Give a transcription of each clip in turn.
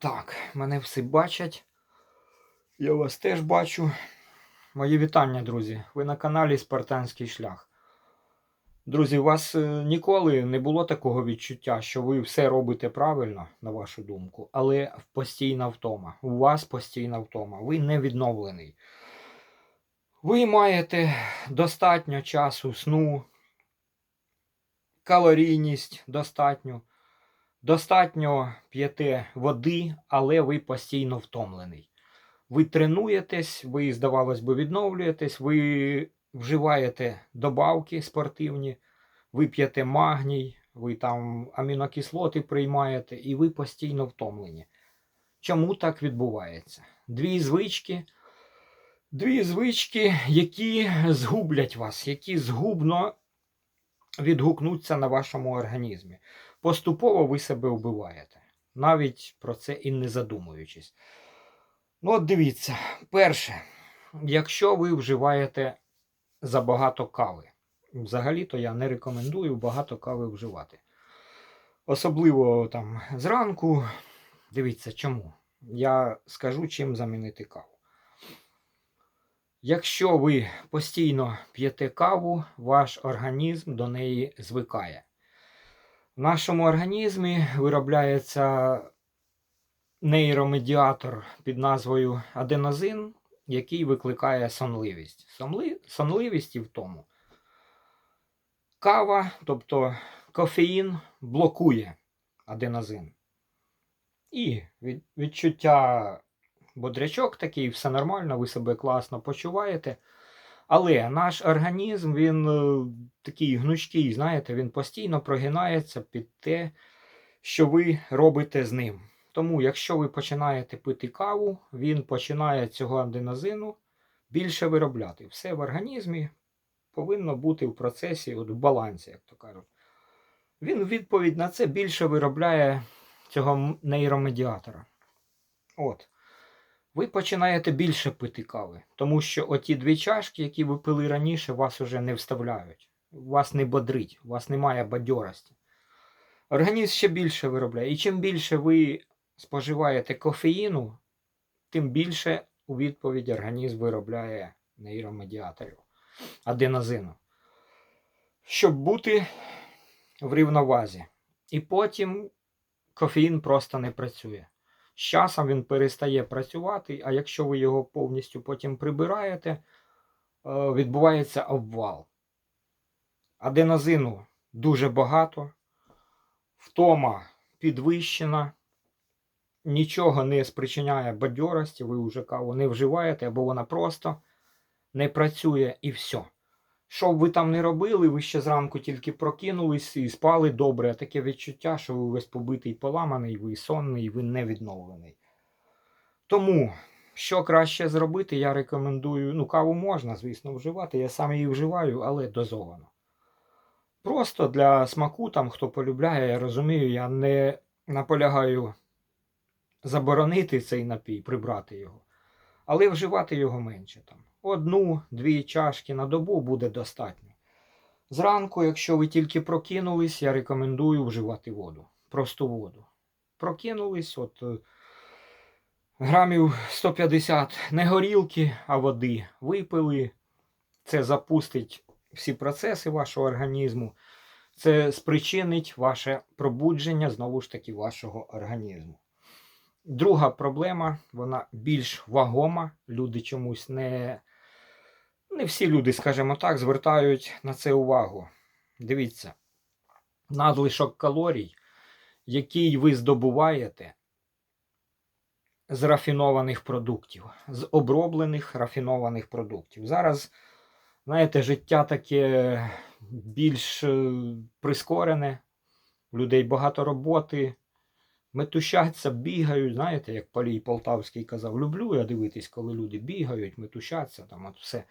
Так, мене всі бачать. Я вас теж бачу. Мої вітання, друзі. Ви на каналі Спартанський шлях. Друзі, у вас е, ніколи не було такого відчуття, що ви все робите правильно, на вашу думку, але постійна втома. У вас постійна втома. Ви не відновлений. Ви маєте достатньо часу сну, калорійність достатньо. Достатньо п'єте води, але ви постійно втомлений. Ви тренуєтесь, ви, здавалось би, відновлюєтесь, ви вживаєте добавки спортивні, ви п'єте магній, ви там амінокислоти приймаєте, і ви постійно втомлені. Чому так відбувається? Дві звички, дві звички, які згублять вас, які згубно відгукнуться на вашому організмі поступово ви себе вбиваєте, навіть про це і не задумуючись. Ну, от дивіться, перше, якщо ви вживаєте забагато кави, взагалі-то я не рекомендую багато кави вживати. Особливо там зранку. Дивіться, чому? Я скажу, чим замінити каву. Якщо ви постійно п'єте каву, ваш організм до неї звикає. В нашому організмі виробляється нейромедіатор під назвою аденозин, який викликає сонливість. Сонли... Сонливість і в тому. Кава, тобто кофеїн, блокує аденозин. І від... відчуття бодрячок такий, все нормально, ви себе класно почуваєте. Але наш організм, він е, такий гнучкий, знаєте, він постійно прогинається під те, що ви робите з ним. Тому, якщо ви починаєте пити каву, він починає цього аденозину більше виробляти. Все в організмі повинно бути в процесі, от в балансі, як то кажуть. Він відповідь на це більше виробляє цього нейромедіатора. От ви починаєте більше пити кави, тому що оті дві чашки, які ви пили раніше, вас уже не вставляють. Вас не бодрить, у вас немає бадьорості. Організм ще більше виробляє. І чим більше ви споживаєте кофеїну, тим більше у відповідь організм виробляє нейромедіаторів, аденозину. Щоб бути в рівновазі. І потім кофеїн просто не працює. З часом він перестає працювати, а якщо ви його повністю потім прибираєте, е, відбувається обвал. Аденозину дуже багато, втома підвищена, нічого не спричиняє бадьорості, ви вже каву не вживаєте, або вона просто не працює і все. Що б ви там не робили, ви ще зранку тільки прокинулись і спали добре. Таке відчуття, що ви весь побитий поламаний, ви сонний, ви не відновлений. Тому, що краще зробити, я рекомендую. Ну, каву можна, звісно, вживати. Я сам її вживаю, але дозовано. Просто для смаку, там, хто полюбляє, я розумію, я не наполягаю заборонити цей напій, прибрати його, але вживати його менше там одну-дві чашки на добу буде достатньо. Зранку, якщо ви тільки прокинулись, я рекомендую вживати воду. Просту воду. Прокинулись, от е, грамів 150 не горілки, а води випили. Це запустить всі процеси вашого організму. Це спричинить ваше пробудження знову ж таки вашого організму. Друга проблема, вона більш вагома. Люди чомусь не не всі люди, скажімо так, звертають на це увагу. Дивіться, надлишок калорій, який ви здобуваєте з рафінованих продуктів, з оброблених рафінованих продуктів. Зараз, знаєте, життя таке більш е, прискорене, у людей багато роботи. Метушаться, бігають, знаєте, як Палій Полтавський казав, люблю я дивитись, коли люди бігають, метушаться, там от все.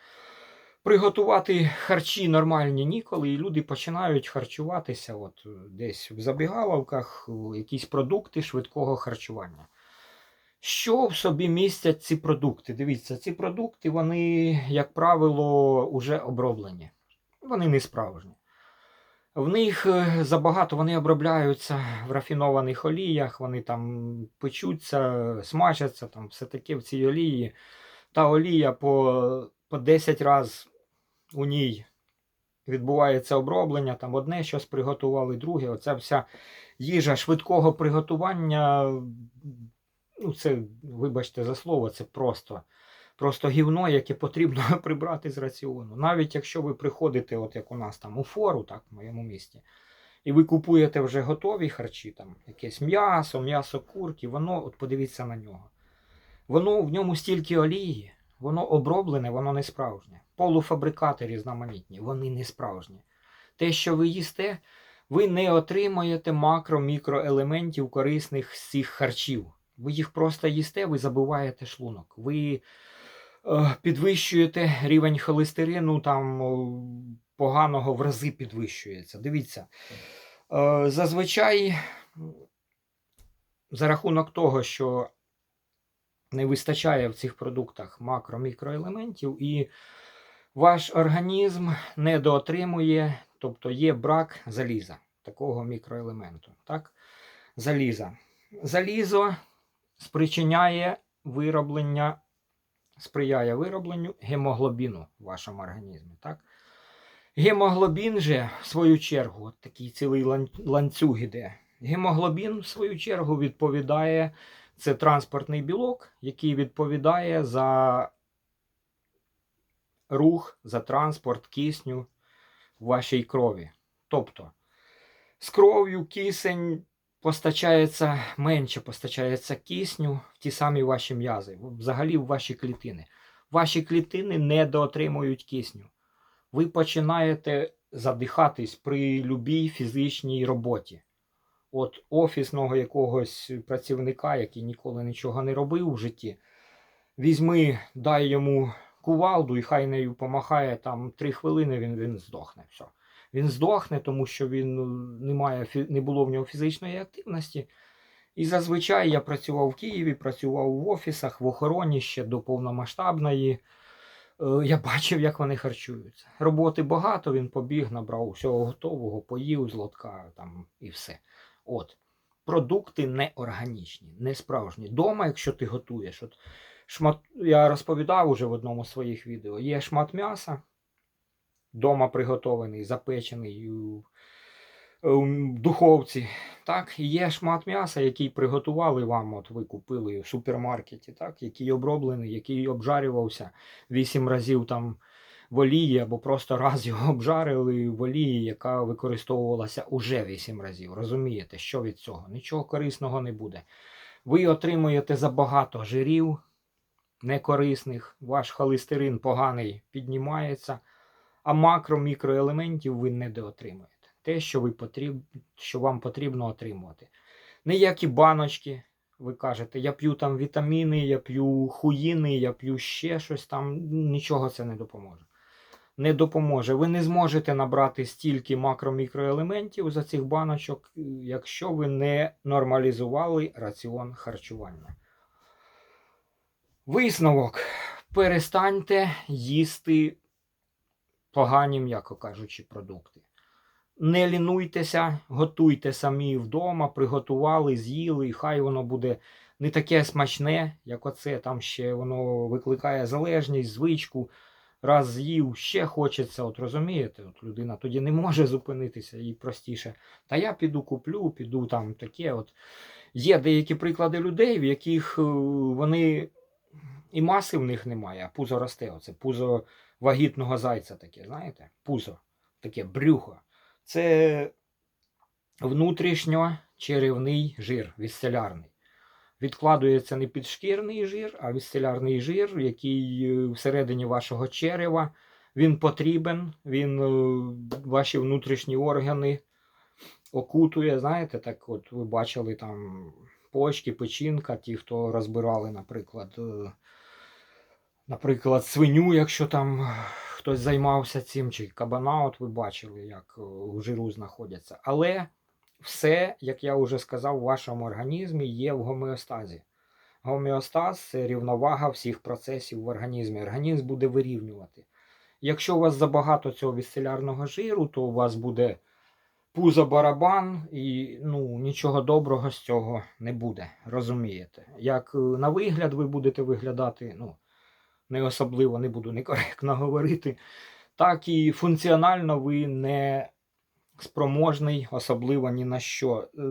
Приготувати харчі нормальні ніколи, і люди починають харчуватися от десь в забігаловках, якісь продукти швидкого харчування. Що в собі містять ці продукти? Дивіться, ці продукти, вони, як правило, вже оброблені. Вони не справжні. В них е, забагато вони обробляються в рафінованих оліях, вони там печуться, смажаться, там все таке в цій олії. Та олія по, по 10 разів у ній відбувається оброблення, там одне щось приготували, друге. Оця вся їжа швидкого приготування. Ну, це, вибачте за слово, це просто, просто гівно, яке потрібно прибрати з раціону. Навіть якщо ви приходите, от як у нас там у фору, так, в моєму місті, і ви купуєте вже готові харчі, там якесь м'ясо, м'ясо курки, воно, от подивіться на нього. Воно в ньому стільки олії, воно оброблене, воно не справжнє. Полуфабрикати різноманітні, вони не справжні. Те, що ви їсте, ви не отримаєте макро-мікроелементів корисних з цих харчів. Ви їх просто їсте, ви забиваєте шлунок. Ви підвищуєте рівень холестерину, там поганого в рази підвищується. Дивіться. Е, зазвичай, за рахунок того, що не вистачає в цих продуктах макро-мікроелементів, і ваш організм недоотримує, тобто є брак заліза, такого мікроелементу. Так? Заліза. Залізо спричиняє вироблення, сприяє виробленню гемоглобіну в вашому організмі. Так? Гемоглобін же, в свою чергу, от такий цілий ланцюг іде. Гемоглобін, в свою чергу, відповідає, це транспортний білок, який відповідає за рух, за транспорт кисню в вашій крові. Тобто, з кров'ю кисень постачається менше, постачається кисню в ті самі ваші м'язи, взагалі в ваші клітини. Ваші клітини недоотримують кисню. Ви починаєте задихатись при любій фізичній роботі. От офісного якогось працівника, який ніколи нічого не робив в житті, візьми, дай йому кувалду і хай нею помахає там три хвилини, він, він здохне. Все. Він здохне, тому що він ну, не, має, не було в нього фізичної активності. І зазвичай я працював в Києві, працював в офісах, в охороні ще до повномасштабної. Е, Я бачив, як вони харчуються. Роботи багато, він побіг, набрав всього готового, поїв з лотка там і все. От. Продукти неорганічні, не справжні. Дома, якщо ти готуєш, от шмат, я розповідав уже в одному з своїх відео, є шмат м'яса, дома приготований, запечений у, у духовці. Так, і є шмат м'яса, який приготували вам, от ви купили в супермаркеті, так, який оброблений, який обжарювався вісім разів там в олії, або просто раз його обжарили в олії, яка використовувалася уже вісім разів. Розумієте, що від цього? Нічого корисного не буде. Ви отримуєте забагато жирів некорисних, ваш холестерин поганий піднімається, а макро-мікроелементів ви недоотримуєте. Те, що, ви потріб... що вам потрібно отримувати. Ніякі баночки, ви кажете, я п'ю там вітаміни, я п'ю хуїни, я п'ю ще щось там, нічого це не допоможе. Не допоможе. Ви не зможете набрати стільки макро-мікроелементів за цих баночок, якщо ви не нормалізували раціон харчування. Висновок. Перестаньте їсти погані, м'яко кажучи, продукти. Не лінуйтеся, готуйте самі вдома, приготували, з'їли, і хай воно буде не таке смачне, як оце. Там ще воно викликає залежність, звичку. Раз з'їв, ще хочеться, от розумієте, от людина тоді не може зупинитися, їй простіше. Та я піду куплю, піду там таке. От. Є деякі приклади людей, в яких е, вони і маси в них немає, а пузо росте. Оце пузо вагітного зайця таке, знаєте? Пузо, таке брюхо. Це внутрішньо-черевний жир, вісцелярний. Відкладується не підшкірний жир, а вісцелярний жир, який е, всередині вашого черева. Він потрібен, він е, ваші внутрішні органи окутує. Знаєте, так от ви бачили там почки, печінка, ті, хто розбирали, наприклад, е, наприклад, свиню, якщо там хтось займався цим, чи кабана, от ви бачили, як е, в жиру знаходяться. Але все, як я вже сказав, в вашому організмі є в гомеостазі. Гомеостаз це рівновага всіх процесів в організмі. Організм буде вирівнювати. Якщо у вас забагато цього вісцелярного жиру, то у вас буде пузо барабан, і ну, нічого доброго з цього не буде. Розумієте? Як е, на вигляд ви будете виглядати, ну, не особливо не буду некоректно говорити, так і функціонально ви не спроможний, особливо ні на що. Е,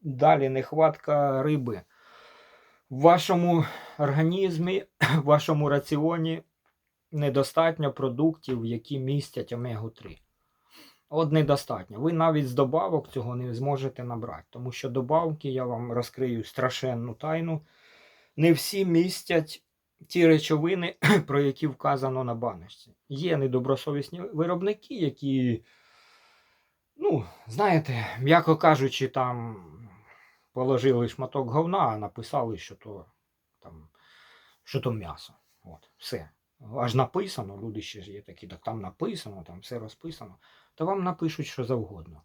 Далі нехватка риби. В вашому організмі, в вашому раціоні недостатньо продуктів, які містять омегу 3. От недостатньо. Ви навіть з добавок цього не зможете набрати, тому що добавки, я вам розкрию страшенну тайну, не всі містять ті речовини, про які вказано на баночці. Є недобросовісні виробники, які, ну, знаєте, м'яко кажучи, там положили шматок говна, а написали, що то, там, що то м'ясо. От, все. Аж написано, люди ще є такі, так там написано, там все розписано, то вам напишуть що завгодно.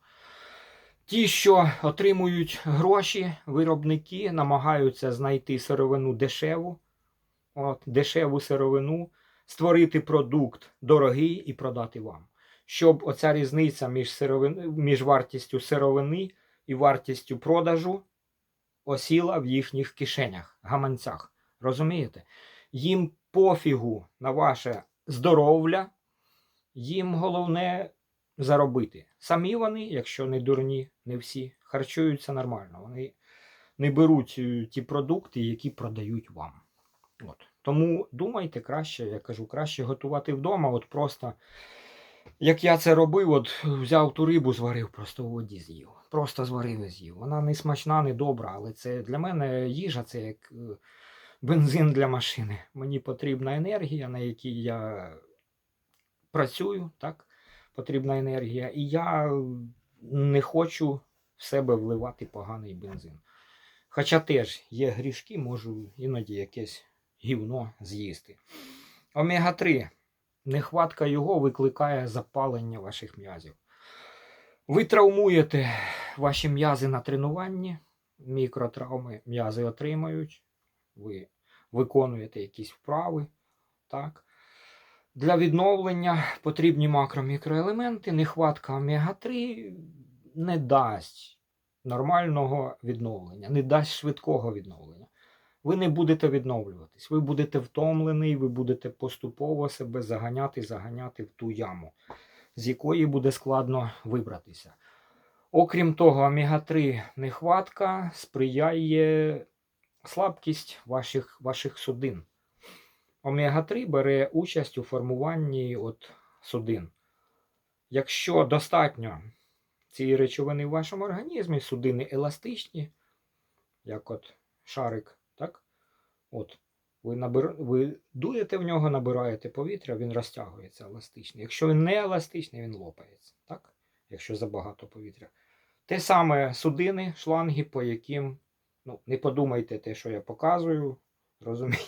Ті, що отримують гроші, виробники намагаються знайти сировину дешеву, от, дешеву сировину, створити продукт дорогий і продати вам. Щоб оця різниця між, сировин, між вартістю сировини і вартістю продажу осіла в їхніх кишенях, гаманцях. Розумієте? Їм пофігу на ваше здоров'я, їм головне заробити. Самі вони, якщо не дурні, не всі, харчуються нормально. Вони не беруть е, ті продукти, які продають вам. От. Тому думайте краще, я кажу, краще готувати вдома. От просто, як я це робив, от взяв ту рибу, зварив, просто у воді з'їв. Просто зварив і з'їв. Вона не смачна, не добра, але це для мене їжа це як е, бензин для машини. Мені потрібна енергія, на якій я працюю, так? Потрібна енергія. І я не хочу в себе вливати поганий бензин. Хоча теж є грішки, можу іноді якесь гівно з'їсти. Омега-3. Нехватка його викликає запалення ваших м'язів. Ви травмуєте ваші м'язи на тренуванні, мікротравми м'язи отримають, ви виконуєте якісь вправи. Так? Для відновлення потрібні макро-мікроелементи, нехватка омега-3 не дасть нормального відновлення, не дасть швидкого відновлення. Ви не будете відновлюватись, ви будете втомлений, ви будете поступово себе заганяти, заганяти в ту яму, з якої буде складно вибратися. Окрім того, омега-3 нехватка сприяє слабкість ваших, ваших судин. Омега-3 бере участь у формуванні от судин. Якщо достатньо цієї речовини в вашому організмі, судини еластичні, як от шарик? От, ви, набир... ви дуєте в нього, набираєте повітря, він розтягується еластично. Якщо він не еластичний, він лопається, так? Якщо забагато повітря. Те саме судини, шланги, по яким, ну, не подумайте те, що я показую, розумієте?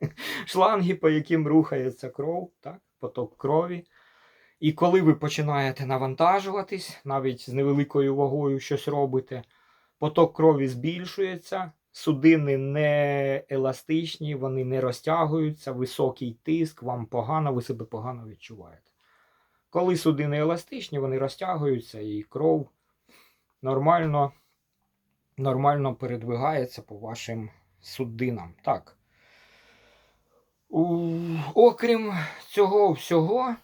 Шланги, по яким рухається кров, так? поток крові. І коли ви починаєте навантажуватись, навіть з невеликою вагою щось робите, поток крові збільшується, судини не еластичні, вони не розтягуються, високий тиск, вам погано, ви себе погано відчуваєте. Коли судини еластичні, вони розтягуються і кров нормально, нормально передвигається по вашим судинам. Так. У... Окрім цього всього,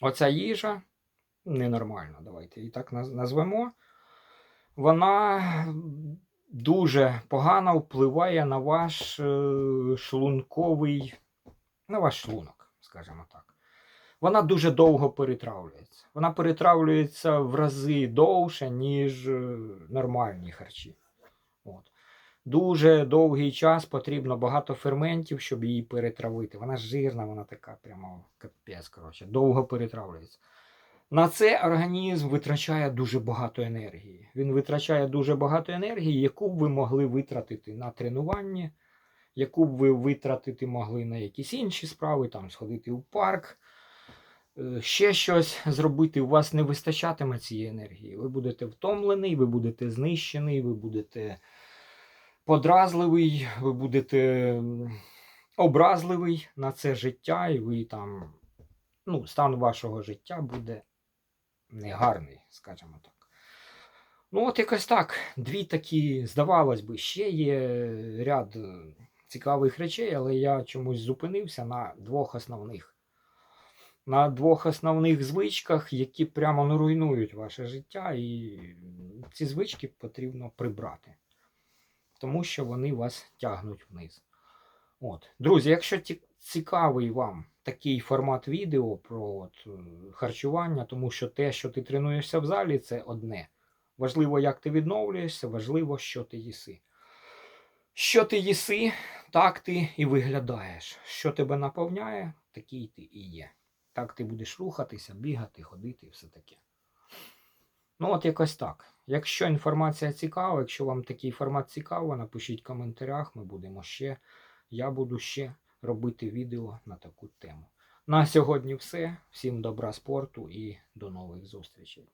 оця їжа ненормальна, давайте її так назвемо. Вона дуже погано впливає на ваш е, шлунковий, на ваш шлунок, скажімо так. Вона дуже довго перетравлюється. Вона перетравлюється в рази довше, ніж е, нормальні харчі. От. Дуже довгий час потрібно багато ферментів, щоб її перетравити. Вона жирна, вона така прямо капець, коротше, довго перетравлюється. На це організм витрачає дуже багато енергії. Він витрачає дуже багато енергії, яку б ви могли витратити на тренування, яку б ви витратити могли на якісь інші справи, там сходити у парк, е, ще щось зробити. У вас не вистачатиме цієї енергії. Ви будете втомлений, ви будете знищений, ви будете подразливий, ви будете образливий на це життя, і ви там, ну, стан вашого життя буде негарний, скажімо так. Ну, от якось так. Дві такі, здавалось би, ще є ряд е, цікавих речей, але я чомусь зупинився на двох основних. На двох основних звичках, які прямо ну, руйнують ваше життя, і ці звички потрібно прибрати, тому що вони вас тягнуть вниз. От. Друзі, якщо цікавий вам такий формат відео про от, е, харчування, тому що те, що ти тренуєшся в залі, це одне. Важливо, як ти відновлюєшся, важливо, що ти їси. Що ти їси, так ти і виглядаєш. Що тебе наповняє, такий ти і є. Так ти будеш рухатися, бігати, ходити і все таке. Ну, от якось так. Якщо інформація цікава, якщо вам такий формат цікаво, напишіть в коментарях, ми будемо ще. Я буду ще робити відео на таку тему. На сьогодні все. Всім добра спорту і до нових зустрічей.